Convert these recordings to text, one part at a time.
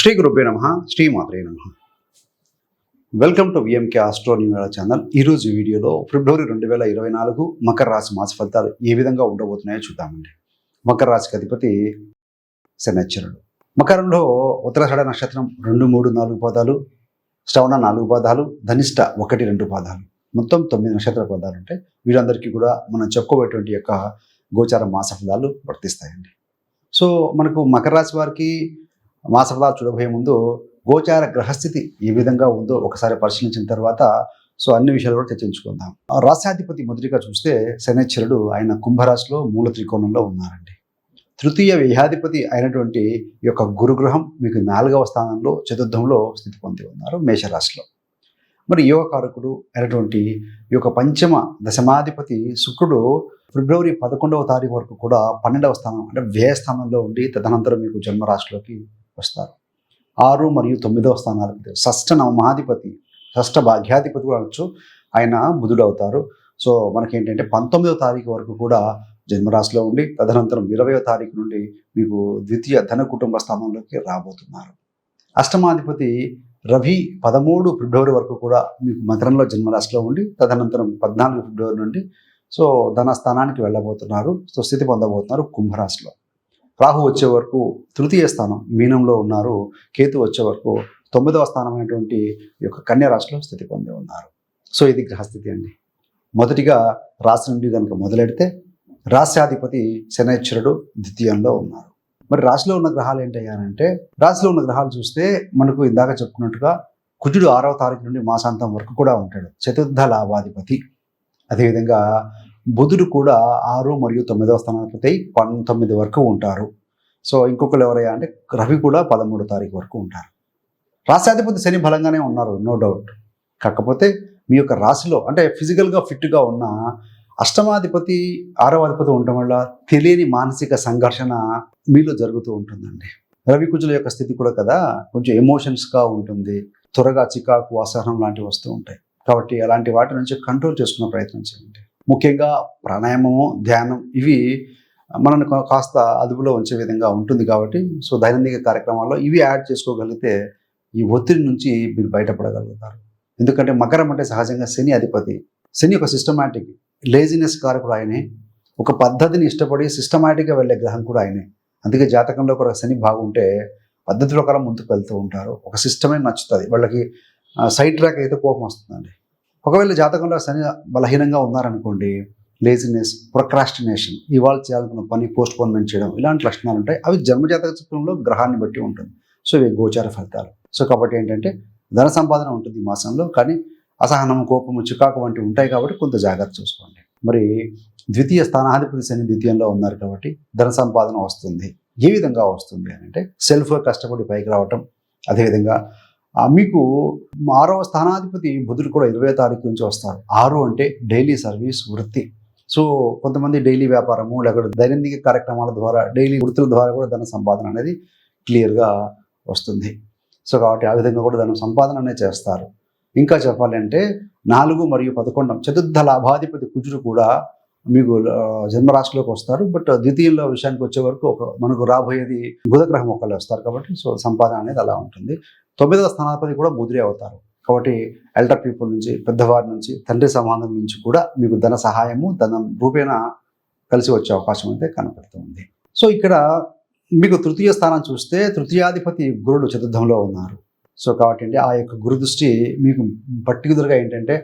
శ్రీ గురుభ్యో నమ. శ్రీ మాత్రే నమ welcome to VMK astro channel ఈరోజు వీడియోలో ఫిబ్రవరి రెండు వేల ఇరవై నాలుగు మకర రాశి మాస ఫలితాలు ఏ విధంగా ఉండబోతున్నాయో చూద్దామండి. మకర రాశికి అధిపతి శనిచ్చరుడు. మకరంలో ఉత్తరాషాఢ నక్షత్రం రెండు మూడు నాలుగు పాదాలు శ్రవణ నాలుగు పాదాలు ధనిష్ట ఒకటి రెండు పాదాలు. మొత్తం తొమ్మిది నక్షత్ర పదాలు ఉంటాయి వీళ్ళందరికీ కూడా మనం చెప్పుకోబోయేటువంటి యొక్క గోచార మాస ఫలాలు వర్తిస్తాయండి. సో మనకు మకర రాశి వారికి మాసఫలాలు చూడబోయే ముందు గోచార గ్రహస్థితి ఏ విధంగా ఉందో ఒకసారి పరిశీలించిన తర్వాత సో అన్ని విషయాలు కూడా చర్చించుకుందాం. ఆ రాశ్యాధిపతి మొదటిగా చూస్తే శనిశ్చరుడు ఆయన కుంభరాశిలో మూల త్రికోణంలో ఉన్నారండి. తృతీయ వ్యయాధిపతి అయినటువంటి ఈ యొక్క గురుగ్రహం మీకు నాలుగవ స్థానంలో చతుర్థంలో స్థితి పొంది ఉన్నారు మేషరాశిలో. మరి యోగకారకుడు అయినటువంటి ఈ యొక్క పంచమ దశమాధిపతి శుక్రుడు ఫిబ్రవరి పదకొండవ తారీఖు వరకు కూడా పన్నెండవ స్థానం అంటే వ్యయ స్థానంలో ఉండి తదనంతరం మీకు జన్మరాశిలోకి వస్తారు. ఆరు మరియు తొమ్మిదవ స్థానాధిపతి షష్ఠ నవమాధిపతి షష్ఠ భాగ్యాధిపతి కూడా అనొచ్చు. ఆయన బుధుడు అవుతారు. సో మనకేంటంటే పంతొమ్మిదవ తారీఖు వరకు కూడా జన్మరాశిలో ఉండి తదనంతరం ఇరవయో తారీఖు నుండి మీకు ద్వితీయ ధన కుటుంబ స్థానంలోకి రాబోతున్నారు. అష్టమాధిపతి రవి పదమూడు ఫిబ్రవరి వరకు కూడా మీకు మకరంలో జన్మరాశిలో ఉండి తదనంతరం పద్నాలుగు ఫిబ్రవరి నుండి సో ధన స్థానానికి వెళ్ళబోతున్నారు. సో స్థితి పొందబోతున్నారు కుంభరాశిలో. రాహు వచ్చే వరకు తృతీయ స్థానం మీనంలో ఉన్నారు. కేతు వచ్చే వరకు తొమ్మిదవ స్థానమైనటువంటి ఈ యొక్క కన్యా రాశిలో స్థితి పొంది ఉన్నారు. సో ఇది గ్రహస్థితి అండి. మొదటిగా రాశి నుండి కనుక మొదలెడితే రాశ్యాధిపతి శనైశ్వరుడు ద్వితీయంలో ఉన్నారు. మరి రాశిలో ఉన్న గ్రహాలు ఏంటయ్యానంటే రాశిలో ఉన్న గ్రహాలు చూస్తే మనకు ఇందాక చెప్పుకున్నట్టుగా కుజుడు ఆరవ తారీఖు నుండి మాసాంతం వరకు కూడా ఉంటాడు. చతుర్థ లాభాధిపతి. అదేవిధంగా బుధుడు కూడా ఆరు మరియు తొమ్మిదవ స్థానాధిపతి పంతొమ్మిది వరకు ఉంటారు. సో ఇంకొకరు ఎవరయ్యా అంటే రవి కూడా పదమూడు తారీఖు వరకు ఉంటారు. రాశాధిపతి శని బలంగానే ఉన్నారు నో డౌట్ కాకపోతే మీ యొక్క రాశిలో అంటే ఫిజికల్గా ఫిట్గా ఉన్న అష్టమాధిపతి ఆరవ అధిపతి ఉండటం వల్ల తెలియని మానసిక సంఘర్షణ మీలో జరుగుతూ ఉంటుందండి. రవి కుజుల యొక్క స్థితి కూడా కదా కొంచెం ఎమోషన్స్గా ఉంటుంది. త్వరగా చికాకు అసహనం లాంటివి వస్తూ ఉంటాయి. కాబట్టి అలాంటి వాటి నుంచి కంట్రోల్ చేసుకునే ప్రయత్నం చేయండి. ముఖ్యంగా ప్రాణాయామము ధ్యానం ఇవి మనల్ని కాస్త అదుపులో ఉంచే విధంగా ఉంటుంది కాబట్టి సో దైనందిక కార్యక్రమాల్లో ఇవి యాడ్ చేసుకోగలిగితే ఈ ఒత్తిడి నుంచి మీరు బయటపడగలుగుతారు. ఎందుకంటే మకరం అంటే సహజంగా శని అధిపతి. శని ఒక సిస్టమాటిక్ లేజినెస్ కారకుడు ఆయనే. ఒక పద్ధతిని ఇష్టపడి సిస్టమాటిక్గా వెళ్ళే గ్రహం కూడా ఆయనే. అందుకే జాతకంలో కూడా శని బాగుంటే పద్ధతి ప్రకారం ముందుకు వెళ్తూ ఉంటారు. ఒక సిస్టమే నచ్చుతుంది. వాళ్ళకి సైడ్ ట్రాక్ అయితే కోపం వస్తుందండి. ఒకవేళ జాతకంలో శని బలహీనంగా ఉన్నారనుకోండి లేజినెస్ ప్రొక్రాస్టినేషన్ ఇవాళ చేయాలనుకున్న పని పోస్ట్ పోన్మెంట్ చేయడం ఇలాంటి లక్షణాలు ఉంటాయి. అవి జన్మజాతక చక్రంలో గ్రహాన్ని బట్టి ఉంటుంది. సో ఇవి గోచార ఫలితాలు. సో కాబట్టి ఏంటంటే ధన సంపాదన ఉంటుంది ఈ మాసంలో కానీ అసహనం కోపము చికాకు వంటివి ఉంటాయి కాబట్టి కొంత జాగ్రత్త చూసుకోండి. మరి ద్వితీయ స్థానాధిపతి శని ద్వితీయంలో ఉన్నారు కాబట్టి ధన సంపాదన వస్తుంది. ఏ విధంగా వస్తుంది అని అంటే సెల్ఫ్గా కష్టపడి పైకి రావటం అదేవిధంగా మీకు ఆరవ స్థానాధిపతి బుధుడు కూడా ఇరవై తారీఖు నుంచి వస్తారు. ఆరు అంటే డైలీ సర్వీస్ వృత్తి. సో కొంతమంది డైలీ వ్యాపారము లేకపోతే దైనందిక కార్యక్రమాల ద్వారా డైలీ వృత్తుల ద్వారా కూడా ధన సంపాదన అనేది క్లియర్గా వస్తుంది. సో కాబట్టి ఆ విధంగా కూడా ధన సంపాదన అనేది చేస్తారు. ఇంకా చెప్పాలంటే నాలుగు మరియు పదకొండం చతుర్థ లాభాధిపతి కుజుడు కూడా మీకు జన్మరాశిలోకి వస్తారు. బట్ ద్వితీయంలో విషయానికి వచ్చే వరకు ఒక మనకు రాబోయేది బుధగ్రహం ఒకళ్ళు వస్తారు కాబట్టి సో సంపాదన అనేది అలా ఉంటుంది. తొమ్మిదవ స్థానాధిపతి కూడా బుధుడే అవుతారు. కాబట్టి ఎల్డర్ పీపుల్ నుంచి పెద్దవారి నుంచి తండ్రి సంబంధం నుంచి కూడా మీకు ధన సహాయము ధనం రూపేణ కలిసి వచ్చే అవకాశం అయితే కనపడుతుంది. సో ఇక్కడ మీకు తృతీయ స్థానం చూస్తే తృతీయాధిపతి గురుడు చతుర్థంలో ఉన్నారు. సో కాబట్టి అంటే ఆ యొక్క గురు దృష్టి మీకు పర్టికులర్గా ఏంటంటే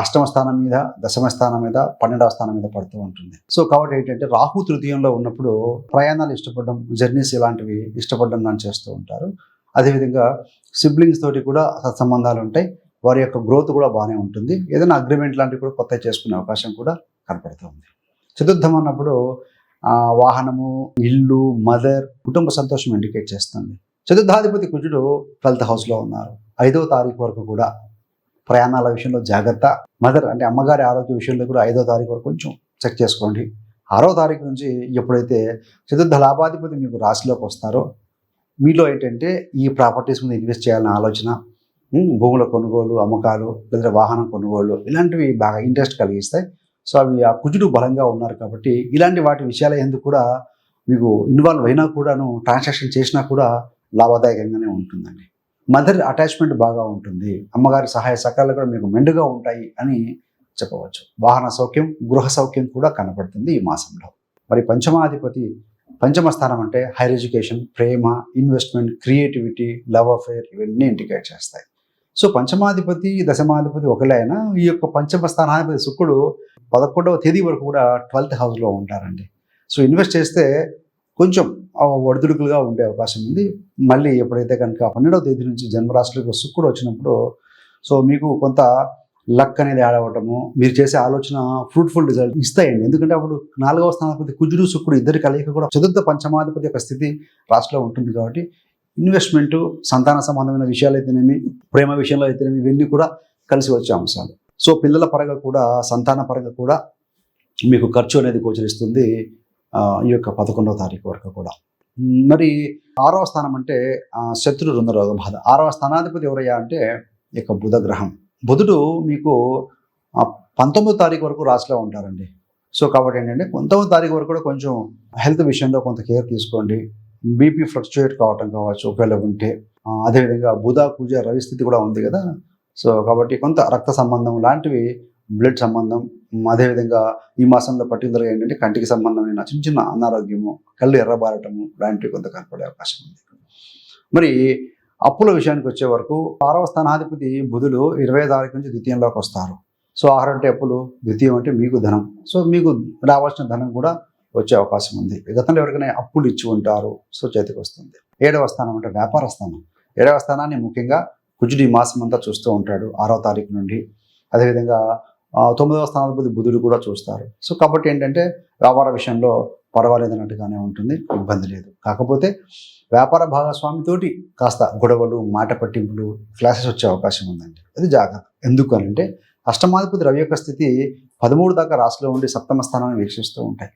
అష్టమ స్థానం మీద దశమ స్థానం మీద పన్నెండవ స్థానం మీద పడుతూ ఉంటుంది. సో కాబట్టి ఏంటంటే రాహు తృతీయంలో ఉన్నప్పుడు ప్రయాణాలు ఇష్టపడడం జర్నీస్ ఇలాంటివి ఇష్టపడడం దాన్ని చేస్తూ ఉంటారు. అదేవిధంగా సిబ్లింగ్స్ తోటి కూడా సత్సంబంధాలు ఉంటాయి. వారి యొక్క గ్రోత్ కూడా బాగానే ఉంటుంది. ఏదైనా అగ్రిమెంట్ లాంటివి కూడా కొత్త చేసుకునే అవకాశం కూడా కనపడుతుంది చతుర్థం అన్నప్పుడు వాహనము ఇల్లు మదర్ కుటుంబ సంతోషం ఇండికేట్ చేస్తుంది. చతుర్థాధిపతి కుజుడు ట్వెల్త్ హౌస్లో ఉన్నారు. ఐదవ తారీఖు వరకు కూడా ప్రయాణాల విషయంలో జాగ్రత్త. మదర్ అంటే అమ్మగారి ఆరోగ్య విషయంలో కూడా ఐదో తారీఖు వరకు కొంచెం చెక్ చేసుకోండి. ఆరో తారీఖు నుంచి ఎప్పుడైతే చతుర్థ లాభాధిపతి మీకు రాశిలోకి వస్తారో మీలో ఏంటంటే ఈ ప్రాపర్టీస్ మీద ఇన్వెస్ట్ చేయాలనే ఆలోచన భూముల కొనుగోలు అమ్మకాలు లేదా వాహనం కొనుగోలు ఇలాంటివి బాగా ఇంట్రెస్ట్ కలిగిస్తాయి. సో అవి ఆ కుజుడు బలంగా ఉన్నారు కాబట్టి ఇలాంటి వాటి విషయాల ఎందుకు కూడా మీకు ఇన్వాల్వ్ అయినా కూడాను ట్రాన్సాక్షన్ చేసినా కూడా లాభదాయకంగానే ఉంటుందండి. మదర్ అటాచ్మెంట్ బాగా ఉంటుంది. అమ్మగారి సహాయ సకాలు కూడా మీకు మెండుగా ఉంటాయి అని చెప్పవచ్చు. వాహన సౌఖ్యం గృహ సౌఖ్యం కూడా కనపడుతుంది ఈ మాసంలో. మరి పంచమాధిపతి పంచమ స్థానం అంటే హైర్ ఎడ్యుకేషన్ ప్రేమ ఇన్వెస్ట్మెంట్ క్రియేటివిటీ లవ్ అఫేర్ ఇవన్నీ ఇండికేట్ చేస్తాయి. సో పంచమాధిపతి దశమాధిపతి ఒకలే అయినా ఈ యొక్క పంచమ స్థానాధిపతి శుక్రుడు పదకొండవ తేదీ వరకు కూడా ట్వెల్త్ హౌస్లో ఉంటారండి. సో ఇన్వెస్ట్ చేస్తే కొంచెం ఒడిదుడుకులుగా ఉండే అవకాశం ఉంది. మళ్ళీ ఎప్పుడైతే కనుక పన్నెండవ తేదీ నుంచి జన్మరాశులకు శుక్రుడు వచ్చినప్పుడు సో మీకు కొంత లక్ అనేది యాడ్ అవ్వటము మీరు చేసే ఆలోచన ఫ్రూట్ఫుల్ రిజల్ట్ ఇస్తాయండి. ఎందుకంటే అప్పుడు నాలుగవ స్థానాధిపతి కుజుడు శుక్రుడు ఇద్దరి కలయిక కూడా చతుర్థ పంచమాధిపతి యొక్క స్థితి రాశిలో ఉంటుంది కాబట్టి ఇన్వెస్ట్మెంట్ సంతాన సంబంధమైన విషయాలు అయితేనేమి ప్రేమ విషయంలో అయితేనేమి ఇవన్నీ కూడా కలిసి వచ్చే అంశాలు. సో పిల్లల పరంగా కూడా సంతాన పరంగా కూడా మీకు ఖర్చు అనేది గోచరిస్తుంది ఈ యొక్క పదకొండవ తారీఖు వరకు కూడా. మరి ఆరవ స్థానం అంటే శత్రు రుణరోగ బాధ ఆరవ స్థానాధిపతి ఎవరయ్యా అంటే ఈ యొక్క బుధ గ్రహం. బుధుడు మీకు పంతొమ్మిది పంతొమ్మిదో తారీఖు వరకు రాశిలో ఉంటారండి. సో కాబట్టి ఏంటంటే పంతొమ్మిదో తారీఖు వరకు కూడా కొంచెం హెల్త్ విషయంలో కొంత కేర్ తీసుకోండి. బీపీ ఫ్లక్చుయేట్ కావటం కావచ్చు ఒకవేళ ఉంటే. అదేవిధంగా బుధ పూజ రవి స్థితి కూడా ఉంది కదా. సో కాబట్టి కొంత రక్త సంబంధం లాంటివి బ్లడ్ సంబంధం అదేవిధంగా ఈ మాసంలో పర్టికులర్గా ఏంటంటే కంటికి సంబంధమైన చిన్న చిన్న అనారోగ్యము కళ్ళు ఎర్రబారటము లాంటివి కొంత కనపడే అవకాశం ఉంది. మరి అప్పుల విషయానికి వచ్చే వరకు ఆరవ స్థానాధిపతి బుధులు ఇరవై తారీఖు నుంచి ద్వితీయంలోకి వస్తారు. సో ఆహారం అంటే అప్పులు ద్వితీయం అంటే మీకు ధనం. సో మీకు రావాల్సిన ధనం కూడా వచ్చే అవకాశం ఉంది. గతంలో ఎవరికైనా అప్పులు ఇచ్చి ఉంటారు సో చేతికి వస్తుంది. ఏడవ స్థానం అంటే వ్యాపార స్థానం. ఏడవ స్థానాన్ని ముఖ్యంగా కుజుడి మాసం అంతా చూస్తూ ఉంటాడు ఆరో తారీఖు నుండి. అదేవిధంగా తొమ్మిదవ స్థానాధిపతి బుధుడు కూడా చూస్తారు. సో కాబట్టి ఏంటంటే వ్యాపార విషయంలో పర్వాలేదు అన్నట్టుగానే ఉంటుంది ఇబ్బంది లేదు. కాకపోతే వ్యాపార భాగస్వామితోటి కాస్త గొడవలు మాట పట్టింపులు క్లాసెస్ వచ్చే అవకాశం ఉందండి. అది జాగ్రత్త. ఎందుకు అని అంటే అష్టమాధిపతి రవి యొక్క స్థితి పదమూడు దాకా రాశిలో ఉండి సప్తమ స్థానాన్ని వీక్షిస్తూ ఉంటాయి.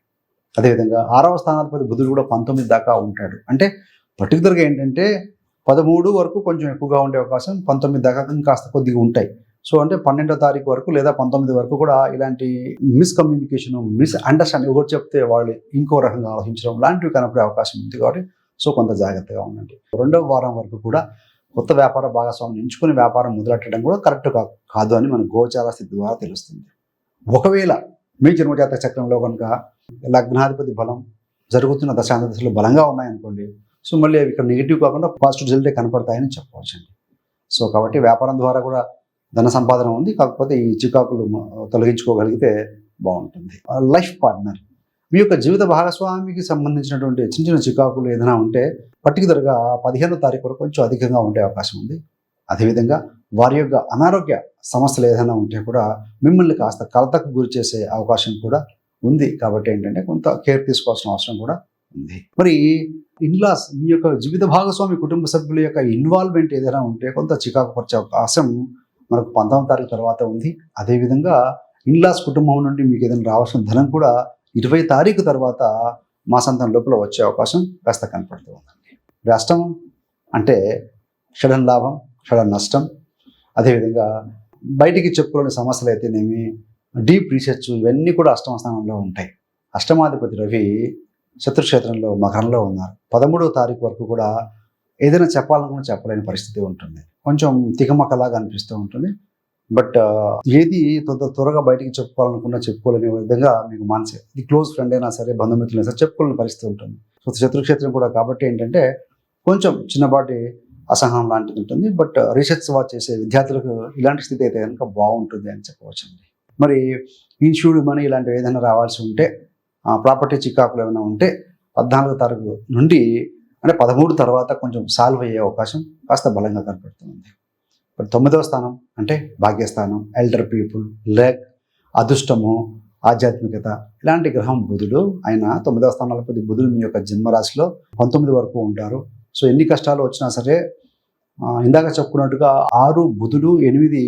అదేవిధంగా ఆరవ స్థానాధిపతి బుధుడు కూడా పంతొమ్మిది దాకా ఉంటాడు. అంటే పర్టికులర్గా ఏంటంటే పదమూడు వరకు కొంచెం ఎక్కువగా ఉండే అవకాశం పంతొమ్మిది దాకా కాస్త కొద్దిగా ఉంటాయి. సో అంటే పన్నెండో తారీఖు వరకు లేదా పంతొమ్మిది వరకు కూడా ఇలాంటి మిస్కమ్యూనికేషన్ మిస్ అండర్స్టాండింగ్ ఒకటి చెప్తే వాళ్ళు ఇంకో రకంగా ఆలోచించడం లాంటివి కనపడే అవకాశం ఉంది కాబట్టి సో కొంత జాగ్రత్తగా ఉండండి. రెండవ వారం వరకు కూడా కొత్త వ్యాపార భాగస్వామిని ఎంచుకుని వ్యాపారం మొదలెట్టడం కూడా కరెక్ట్ కాదు అని మన గోచార స్థితి ద్వారా తెలుస్తుంది. ఒకవేళ మీ జన్మజాతక చక్రంలో కనుక లగ్నాధిపతి బలం జరుగుతున్న దశాంత దశలు బలంగా ఉన్నాయనుకోండి సో మళ్ళీ అవి ఇక్కడ నెగిటివ్ కాకుండా పాజిటివ్ రిజల్టే కనపడతాయని చెప్పవచ్చండి. సో కాబట్టి వ్యాపారం ద్వారా కూడా ధన సంపాదన ఉంది కాకపోతే ఈ చికాకులు తొలగించుకోగలిగితే బాగుంటుంది. Life partner. మీ యొక్క జీవిత భాగస్వామికి సంబంధించినటువంటి చిన్న చిన్న చికాకులు ఏదైనా ఉంటే పర్టికులర్గా పదిహేనో తారీఖు వరకు కొంచెం అధికంగా ఉండే అవకాశం ఉంది. అదేవిధంగా వారి యొక్క అనారోగ్య సమస్యలు ఏదైనా ఉంటే కూడా మిమ్మల్ని కాస్త కలతకు గురి చేసే అవకాశం కూడా ఉంది. కాబట్టి ఏంటంటే కొంత కేర్ తీసుకోవాల్సిన అవసరం కూడా ఉంది. మరి ఇన్లాస్ మీ యొక్క జీవిత భాగస్వామి కుటుంబ సభ్యుల యొక్క ఇన్వాల్వ్మెంట్ ఏదైనా ఉంటే కొంత చికాకు పరిచే అవకాశం మనకు పంతొమ్మిది తారీఖు తర్వాత ఉంది. అదేవిధంగా ఇన్లాస్ కుటుంబం నుండి మీకు ఏదైనా రావాల్సిన ధనం కూడా ఇరవై తారీఖు తర్వాత మాసాంతం లోపల వచ్చే అవకాశం కాస్త కనపడుతూ ఉందండి. అంటే షడన్ లాభం షడన్ నష్టం. అదేవిధంగా బయటికి చెప్పుకోలేని సమస్యలు అయితేనేమి డీప్ రీసెర్చ్ ఇవన్నీ కూడా అష్టమ స్థానంలో ఉంటాయి. అష్టమాధిపతి రవి శత్రుక్షేత్రంలో మకరంలో ఉన్నారు. పదమూడవ తారీఖు వరకు కూడా ఏదైనా చెప్పాలనుకున్న చెప్పలేని పరిస్థితి ఉంటుంది. కొంచెం తికమకలాగా అనిపిస్తూ ఉంటుంది. బట్ ఏది త్వర- త్వరగా బయటికి చెప్పుకోవాలనుకున్నా చెప్పుకోలేని విధంగా మీకు మనసే ఇది క్లోజ్ ఫ్రెండ్ అయినా సరే బంధుమిత్రులైనా సరే చెప్పుకోలేని పరిస్థితి ఉంటుంది. సో శత్రుక్షేత్రం కూడా కాబట్టి ఏంటంటే కొంచెం చిన్నపాటి అసహనం లాంటిది ఉంటుంది. బట్ రీసెర్చ్ వాచ్ చేసే విద్యార్థులకు ఇలాంటి స్థితి అయితే కనుక బాగుంటుంది అని చెప్పవచ్చండి. మరి ఇన్షూర్డ్ మనీ ఇలాంటివి ఏదైనా రావాల్సి ఉంటే ప్రాపర్టీ చికాకులు ఏమైనా ఉంటే పద్నాలుగో తారీఖు నుండి అంటే పదమూడు తర్వాత కొంచెం సాల్వ్ అయ్యే అవకాశం కాస్త బలంగా కనపడుతుంది. ఇప్పుడు తొమ్మిదవ స్థానం అంటే భాగ్యస్థానం ఎల్డర్ పీపుల్ లెక్ అదృష్టము ఆధ్యాత్మికత ఇలాంటి గ్రహం బుధుడు ఆయన తొమ్మిదవ స్థానాలపతి బుధుడు మీ యొక్క జన్మరాశిలో పంతొమ్మిది వరకు ఉంటారు. సో ఎన్ని కష్టాలు వచ్చినా సరే ఇందాక చెప్పుకున్నట్టుగా ఆరు బుధుడు ఎనిమిది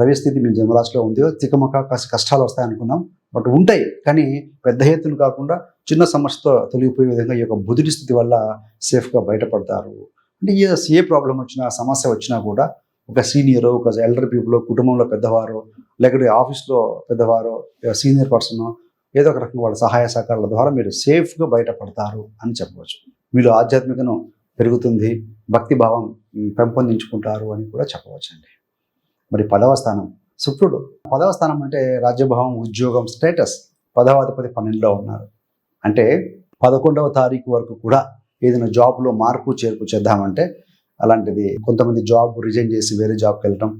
రవి స్థితి మీ జన్మరాశిలో ఉంది తికమక కాస్త కష్టాలు వస్తాయనుకున్నాం. బట్ ఉంటాయి. కానీ పెద్ద ఎత్తున కాకుండా చిన్న సమస్యతో తొలగిపోయే విధంగా ఈ యొక్క బుధుడి స్థితి వల్ల సేఫ్గా బయటపడతారు. అంటే ఏ ఏ ప్రాబ్లం వచ్చినా సమస్య వచ్చినా కూడా ఒక సీనియర్ ఒక ఎల్డర్ పీపుల్ కుటుంబంలో పెద్దవారు లేకపోతే ఆఫీస్లో పెద్దవారు సీనియర్ పర్సన్ ఏదో ఒక రకంగా వాళ్ళ సహాయ సహకారాల ద్వారా మీరు సేఫ్గా బయటపడతారు అని చెప్పవచ్చు. మీరు ఆధ్యాత్మికను పెరుగుతుంది భక్తి భావం పెంపొందించుకుంటారు అని కూడా చెప్పవచ్చండి. మరి పదవ స్థానం. శుక్రుడు పదవ స్థానం అంటే రాజ్యభావం ఉద్యోగం స్టేటస్. పదవ అధిపతి పన్నెండులో ఉన్నారు. అంటే పదకొండవ తారీఖు వరకు కూడా ఏదైనా జాబ్లో మార్పు చేర్పు చేద్దామంటే అలాంటిది కొంతమంది జాబ్ రిజైన్ చేసి వేరే జాబ్కి వెళ్ళటం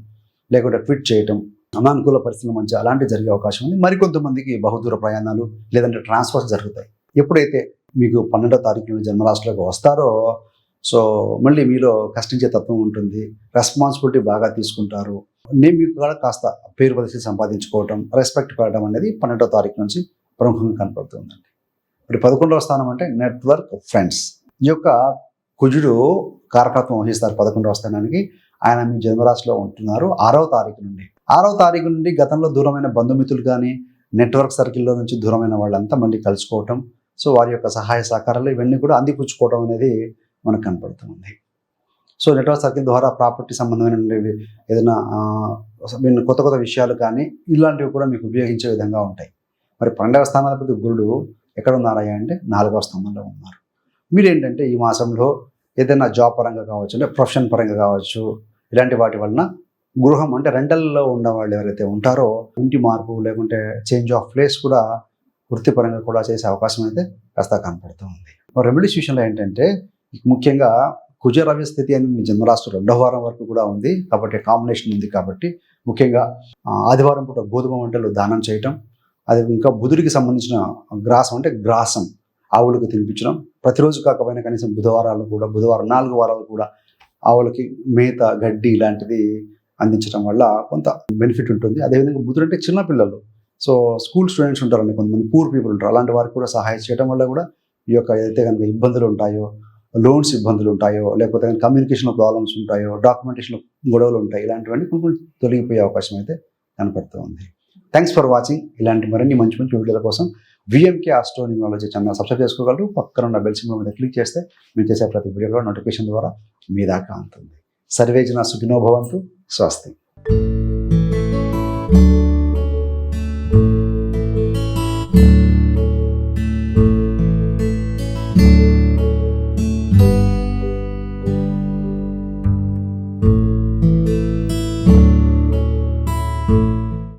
లేకుంటే క్విట్ చేయటం అనానుకూల పరిస్థితుల మధ్య అలాంటివి జరిగే అవకాశం ఉంది. మరికొంతమందికి బహుదూర ప్రయాణాలు లేదంటే ట్రాన్స్ఫర్స్ జరుగుతాయి. ఎప్పుడైతే మీకు పన్నెండో తారీఖులో నుండి జన్మరాశిలోకి వస్తారో సో మళ్ళీ మీలో కష్టించే తత్వం ఉంటుంది. రెస్పాన్సిబిలిటీ బాగా తీసుకుంటారు. నేను మీకు కూడా కాస్త పేరు ప్రదర్శన సంపాదించుకోవటం రెస్పెక్ట్ పెట్టడం అనేది పన్నెండో తారీఖు నుంచి ప్రముఖంగా కనపడుతుందండి. మరి పదకొండవ స్థానం అంటే నెట్వర్క్ ఫ్రెండ్స్ ఈ యొక్క కుజుడు కారకత్వం వహిస్తారు పదకొండవ స్థానానికి. ఆయన మీ జన్మరాశిలో ఉంటున్నారు ఆరవ తారీఖు నుండి. ఆరవ తారీఖు నుండి గతంలో దూరమైన బంధుమిత్రులు కానీ నెట్వర్క్ సర్కిల్లో నుంచి దూరమైన వాళ్ళంతా మళ్ళీ కలుసుకోవటం సో వారి యొక్క సహాయ సహకారాలు ఇవన్నీ కూడా అందిపుచ్చుకోవడం అనేది మనకు కనపడుతుంది సో నెట్వర్క్ సర్కిల్ ద్వారా ప్రాపర్టీ సంబంధమైనటువంటి ఏదైనా మీరు కొత్త కొత్త విషయాలు కానీ ఇలాంటివి కూడా మీకు ఉపయోగించే విధంగా ఉంటాయి. మరి పన్నెండవ స్థానాధిపతి గురుడు ఎక్కడ ఉన్నారయ్యా అంటే నాలుగవ స్థానంలో ఉన్నారు. మీరేంటంటే ఈ మాసంలో ఏదైనా జాబ్ పరంగా కావచ్చు అంటే ప్రొఫెషన్ పరంగా కావచ్చు ఇలాంటి వాటి వలన గృహం అంటే రెంటల్లో ఉన్న వాళ్ళు ఎవరైతే ఉంటారో ఇంటి మార్పు లేకుంటే చేంజ్ ఆఫ్ ప్లేస్ కూడా వృత్తిపరంగా కూడా చేసే అవకాశం అయితే కాస్త కనపడుతూ ఉంది. రెమెడీస్ విషయంలో ఏంటంటే ముఖ్యంగా కుజరవి స్థితి అనేది మీ జన్మరాశి రెండవ వారం వరకు కూడా ఉంది. కాబట్టి కాంబినేషన్ ఉంది కాబట్టి ముఖ్యంగా ఆదివారం పూట గోధుమ వంటలు దానం చేయటం అది ఇంకా బుధుడికి సంబంధించిన గ్రాసం అంటే గ్రాసం ఆవులకు తినిపించడం ప్రతిరోజు కాకపోయినా కనీసం బుధవారాలు కూడా బుధవారం నాలుగు వారాలు కూడా ఆవులకి మేత గడ్డి ఇలాంటిది అందించడం వల్ల కొంత బెనిఫిట్ ఉంటుంది. అదేవిధంగా బుధుడు అంటే చిన్నపిల్లలు సో స్కూల్ స్టూడెంట్స్ ఉంటారండి కొంతమంది పూర్ పీపుల్ ఉంటారు. అలాంటి వారికి కూడా సహాయం చేయడం వల్ల కూడా ఈ యొక్క ఏదైతే కనుక ఇబ్బందులు ఉంటాయో లోన్స్ ఇబ్బందులు ఉంటాయో లేకపోతే కమ్యూనికేషన్ ప్రాబ్లమ్స్ ఉంటాయో డాక్యుమెంటేషన్లో గొడవలు ఉంటాయి ఇలాంటివన్నీ కొంచెం తొలగిపోయే అవకాశం అయితే కనపడుతూ ఉంది థ్యాంక్స్ ఫర్ వాచింగ్ ఇలాంటి మరిన్ని మంచి మంచి వీడియోల కోసం విఎంకే ఆస్ట్రోనిమాలజీ ఛానల్ సబ్స్క్రైబ్ చేసుకోగలరు. పక్కన ఉన్న బెల్ సింబల్ మీద క్లిక్ చేస్తే మేము చేసే ప్రతి వీడియోలో నోటిఫికేషన్ ద్వారా మీ దాకా అందుతుంది సర్వేజన సుఖినోభవంతు స్వస్తి.